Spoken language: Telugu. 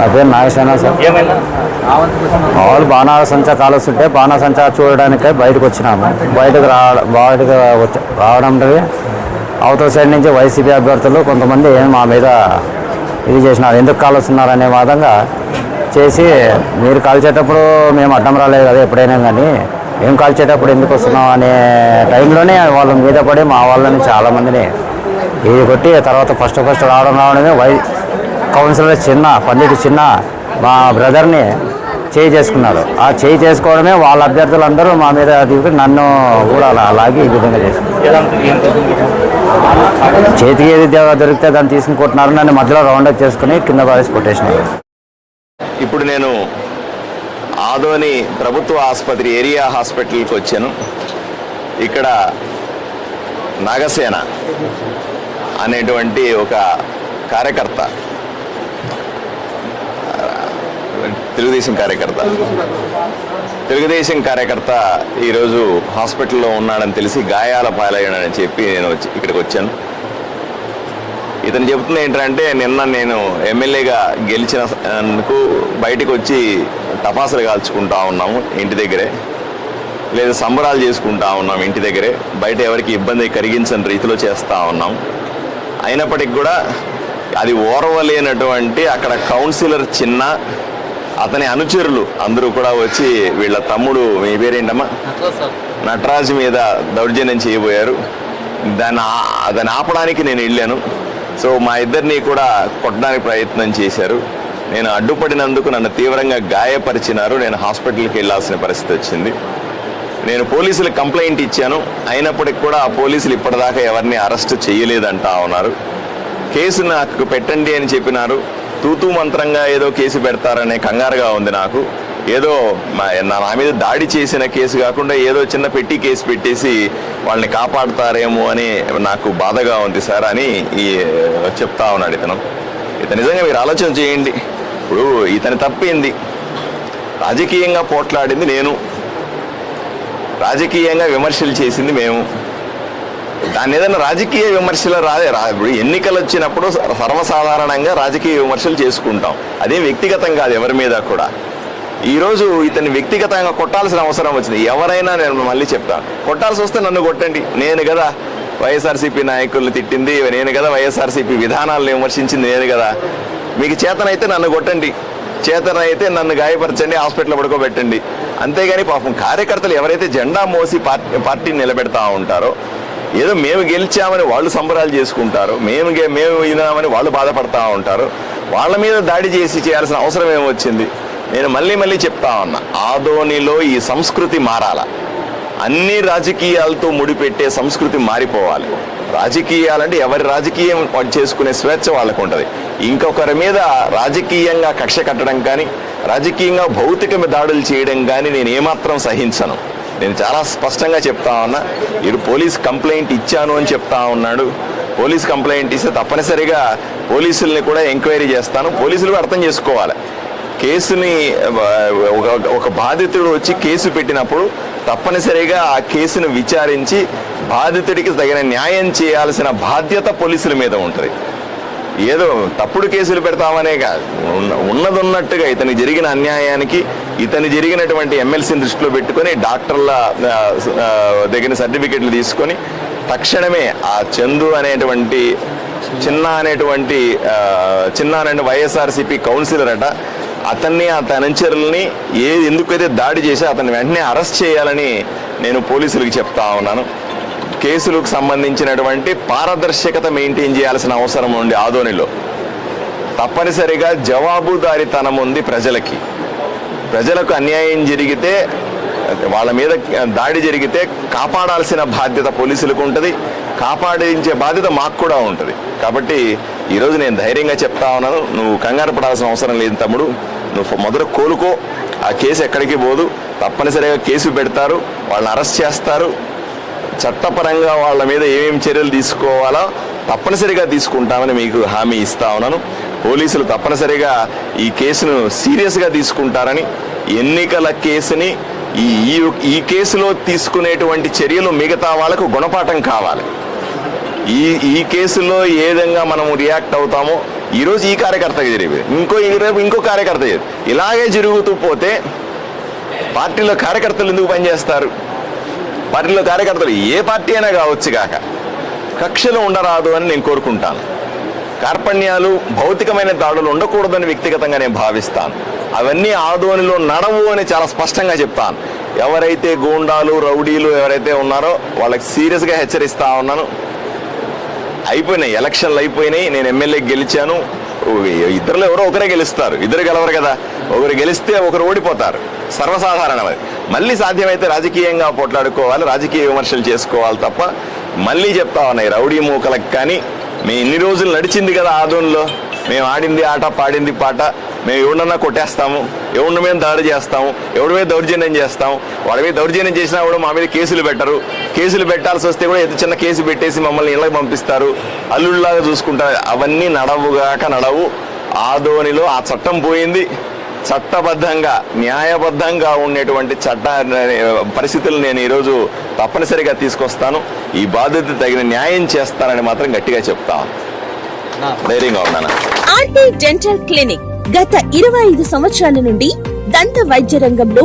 నా పేరు నాగసేన సార్. ఏమైందా? మామూలు బాణాసంచా కాలుస్తుంటే బాణాసంచా చూడడానికి బయటకు వచ్చినాము. బయటకు రావడం బయటకు వచ్చ- రావడం అవతల సైడ్ నుంచి వైసీపీ అభ్యర్థులు కొంతమంది మా మీద ఇది చేసినారు ఎందుకు కాలుస్తున్నారు అనే విధంగా చేసి మీరు కాల్చేటప్పుడు మేము అడ్డం రాలేదు కదా ఎప్పుడైనా కానీ ఏం కాల్చేటప్పుడు ఎందుకు వస్తున్నాం అనే టైంలోనే వాళ్ళ మీద పడి మా వాళ్ళని చాలామందిని ఇది కొట్టి తర్వాత ఫస్ట్ ఫస్ట్ రావడం రావడమే వై కౌన్సిలర్ చిన్న పండిట్ చిన్న మా బ్రదర్ని చేయి చేసుకున్నారు. ఆ చేయి చేసుకోవడమే వాళ్ళ అభ్యర్థులందరూ మా మీద దిగుతూ నన్ను కూడా అలా అలాగే ఈ విధంగా చేశారు. చేతికి ఏది దొరికితే దాన్ని తీసుకుంటున్నారు నన్ను మధ్యలో రౌండప్ చేసుకుని కింద పారేసి కొట్టేసినారు. ఇప్పుడు నేను ఆదోని ప్రభుత్వ ఆసుపత్రి ఏరియా హాస్పిటల్కి వచ్చాను. ఇక్కడ నాగసేన అనేటువంటి ఒక కార్యకర్త తెలుగుదేశం కార్యకర్త. తెలుగుదేశం కార్యకర్త ఈరోజు హాస్పిటల్లో ఉన్నాడని తెలిసి గాయాల పాలయ్యాడని చెప్పి నేను వచ్చి ఇక్కడికి వచ్చాను. ఇతను చెబుతున్న ఏంటంటే నిన్న నేను ఎమ్మెల్యేగా గెలిచినందుకు బయటకు వచ్చి టపాసులు కాల్చుకుంటా ఉన్నాము ఇంటి దగ్గరే. లేదా సంబరాలు చేసుకుంటా ఉన్నాం ఇంటి దగ్గరే. బయట ఎవరికి ఇబ్బంది కలిగించని రీతిలో చేస్తూ ఉన్నాం అయినప్పటికి కూడా అది ఓర్వలేనటువంటి అక్కడ కౌన్సిలర్ చిన్న అతని అనుచరులు అందరూ కూడా వచ్చి వీళ్ళ తమ్ముడు మీ పేరేంటమ్మా? నటరాజు మీద దౌర్జన్యం చేయబోయారు. దాన్ని దాన్ని ఆపడానికి నేను వెళ్ళాను. సో మా ఇద్దరిని కూడా కొట్టడానికి ప్రయత్నం చేశారు. నేను అడ్డుపడినందుకు నన్ను తీవ్రంగా గాయపరిచినారు. నేను హాస్పిటల్కి వెళ్ళాల్సిన పరిస్థితి వచ్చింది. నేను పోలీసులకు కంప్లైంట్ ఇచ్చాను. అయినప్పటికి కూడా ఆ పోలీసులు ఇప్పటిదాకా ఎవరిని అరెస్ట్ చేయలేదంటా ఉన్నారు. కేసు నాకు పెట్టండి అని చెప్పినారు. తూతూ మంత్రంగా ఏదో కేసు పెడతారనే కంగారుగా ఉంది నాకు. ఏదో నా నా మీద దాడి చేసిన కేసు కాకుండా ఏదో చిన్న పెట్టి కేసు పెట్టేసి వాళ్ళని కాపాడుతారేమో అని నాకు బాధగా ఉంది సార్ అని ఈ చెప్తా ఉన్నాడు ఇతను. ఇతను నిజంగా మీరు ఆలోచన చేయండి. ఇప్పుడు ఇతని తప్పింది రాజకీయంగా పోట్లాడింది నేను. రాజకీయంగా విమర్శలు చేసింది మేము. దాన్ని ఏదైనా రాజకీయ విమర్శలు రాదే రా ఇప్పుడు ఎన్నికలు వచ్చినప్పుడు సర్వసాధారణంగా రాజకీయ విమర్శలు చేసుకుంటాం. అదే వ్యక్తిగతం కాదు ఎవరి మీద కూడా. ఈరోజు ఇతన్ని వ్యక్తిగతంగా కొట్టాల్సిన అవసరం వచ్చింది. ఎవరైనా నేను మళ్ళీ చెప్తాను కొట్టాల్సి వస్తే నన్ను కొట్టండి. నేను కదా వైఎస్ఆర్సీపీ నాయకులు తిట్టింది నేను కదా వైఎస్ఆర్సీపీ విధానాలను విమర్శించింది నేను కదా. మీకు చేతనైతే నన్ను కొట్టండి. చేతనైతే నన్ను గాయపరచండి హాస్పిటల్ పడుకోబెట్టండి. అంతేగాని పాపం కార్యకర్తలు ఎవరైతే జెండా మోసి పార్టీ పార్టీని నిలబెడతా ఉంటారో ఏదో మేము గెలిచామని వాళ్ళు సంబరాలు చేసుకుంటారు మేము మేము వినామని వాళ్ళు బాధపడతా ఉంటారు. వాళ్ళ మీద దాడి చేసి చేయాల్సిన అవసరం ఏమొచ్చింది నేను మళ్ళీ మళ్ళీ చెప్తా ఉన్నా ఆదోనిలో ఈ సంస్కృతి మారాల. అన్ని రాజకీయాలతో ముడిపెట్టే సంస్కృతి మారిపోవాలి. రాజకీయాలంటే ఎవరి రాజకీయం చేసుకునే స్వేచ్ఛ వాళ్ళకు ఉంటుంది. ఇంకొకరి మీద రాజకీయంగా కక్ష కట్టడం కానీ రాజకీయంగా భౌతిక దాడులు చేయడం కానీ నేను ఏమాత్రం సహించను. నేను చాలా స్పష్టంగా చెప్తా ఉన్నా. ఇటు పోలీస్ కంప్లైంట్ ఇచ్చాను అని చెప్తా ఉన్నాడు. పోలీస్ కంప్లైంట్ ఇస్తే తప్పనిసరిగా పోలీసుల్ని కూడా ఎంక్వైరీ చేస్తాను. పోలీసులు కూడా అర్థం చేసుకోవాలి. కేసుని ఒక ఒక బాధితుడు వచ్చి కేసు పెట్టినప్పుడు తప్పనిసరిగా ఆ కేసును విచారించి బాధితుడికి తగిన న్యాయం చేయాల్సిన బాధ్యత పోలీసుల మీద ఉంటుంది. ఏదో తప్పుడు కేసులు పెడతామనే కాదు ఉన్న- ఉన్నదున్నట్టుగా ఇతనికి జరిగిన అన్యాయానికి ఇతని జరిగినటువంటి ఎమ్మెల్సీని దృష్టిలో పెట్టుకొని డాక్టర్ల దగ్గర సర్టిఫికెట్లు తీసుకొని తక్షణమే ఆ చందు అనేటువంటి చిన్న అనేటువంటి చిన్న అనే వైఎస్ఆర్సీపీ కౌన్సిలర్ అట అతన్ని అతని అనుచరుల్ని ఏ ఎందుకైతే దాడి చేసి అతన్ని వెంటనే అరెస్ట్ చేయాలని నేను పోలీసులకు చెప్తా ఉన్నాను. కేసులకు సంబంధించినటువంటి పారదర్శకత మెయింటైన్ చేయాల్సిన అవసరం ఉంది ఆదోనిలో తప్పనిసరిగా జవాబుదారితనం ఉంది ప్రజలకి. ప్రజలకు అన్యాయం జరిగితే వాళ్ళ మీద దాడి జరిగితే కాపాడాల్సిన బాధ్యత పోలీసులకు ఉంటుంది. కాపాడించే బాధ్యత మాకు కూడా ఉంటుంది. కాబట్టి ఈరోజు నేను ధైర్యంగా చెప్తా ఉన్నాను. నువ్వు కంగారు పడాల్సిన అవసరం లేదు తమ్ముడు. నువ్వు మొదట కోలుకో. ఆ కేసు ఎక్కడికి పోదు. తప్పనిసరిగా కేసు పెడతారు. వాళ్ళని అరెస్ట్ చేస్తారు. చట్టపరంగా వాళ్ళ మీద ఏమేమి చర్యలు తీసుకోవాలో తప్పనిసరిగా తీసుకుంటామని మీకు హామీ ఇస్తా ఉన్నాను. పోలీసులు తప్పనిసరిగా ఈ కేసును సీరియస్గా తీసుకుంటారని ఎన్నికల కేసుని ఈ ఈ- ఈ కేసులో తీసుకునేటువంటి చర్యలు మిగతా వాళ్ళకు గుణపాఠం కావాలి. ఈ ఈ కేసులో ఏ విధంగా మనము రియాక్ట్ అవుతామో ఈరోజు ఈ కార్యకర్తకి జరిగింది. ఇంకో ఈ రేపు ఇంకో కార్యకర్త జరిగింది. ఇలాగే జరుగుతూ పోతే పార్టీలో కార్యకర్తలు ఎందుకు పనిచేస్తారు? పార్టీలో కార్యకర్తలు ఏ పార్టీ అయినా కావచ్చు కాక కక్షలు ఉండరాదు అని నేను కోరుకుంటాను. కార్పణ్యాలు భౌతికమైన దాడులు ఉండకూడదని వ్యక్తిగతంగా నేను భావిస్తాను. అవన్నీ ఆదోనిలో నడవు అని చాలా స్పష్టంగా చెప్తాను. ఎవరైతే గూండాలు రౌడీలు ఎవరైతే ఉన్నారో వాళ్ళకి సీరియస్గా హెచ్చరిస్తా ఉన్నాను. అయిపోయినాయి ఎలక్షన్లు అయిపోయినాయి. నేను ఎమ్మెల్యే గెలిచాను. ఇద్దరులో ఎవరో ఒకరే గెలుస్తారు. ఇద్దరు గెలవరు కదా. ఒకరు గెలిస్తే ఒకరు ఓడిపోతారు. సర్వసాధారణం అది మళ్ళీ సాధ్యమైతే రాజకీయంగా పోట్లాడుకోవాలి రాజకీయ విమర్శలు చేసుకోవాలి తప్ప మళ్ళీ చెప్తా ఉన్నాయి రౌడీ మూకలకు కానీ మేము ఇన్ని రోజులు నడిచింది కదా ఆదోన్లో. మేము ఆడింది ఆట పాడింది పాట మేము ఎవడన్నా కొట్టేస్తాము ఎవడి మీద దాడి చేస్తాము ఎవడి మీద దౌర్జన్యం చేస్తాము వాడి మీద దౌర్జన్యం చేసినా కూడా మా మీద కేసులు పెట్టరు. కేసులు పెట్టాల్సి వస్తే కూడా ఎంత చిన్న కేసు పెట్టేసి మమ్మల్ని ఇళ్ళకి పంపిస్తారు. అల్లుళ్ళలాగా చూసుకుంటారు అవన్నీ నడవుగాక నడవు. ఆ ధోనిలో ఆ చట్టం పోయింది. చట్టబద్ధంగా న్యాయబద్ధంగా ఉండేటువంటి చట్ట పరిస్థితులు నేను ఈరోజు తప్పనిసరిగా తీసుకొస్తాను. ఈ బాధ్యత తగిన న్యాయం చేస్తానని మాత్రం గట్టిగా చెప్తాను ధైర్యంగా ఉన్నాను? ఆర్టీ డెంటల్ క్లినిక్ గత ఇరవై ఐదు సంవత్సరాల నుండి దంత వైద్య రంగంలో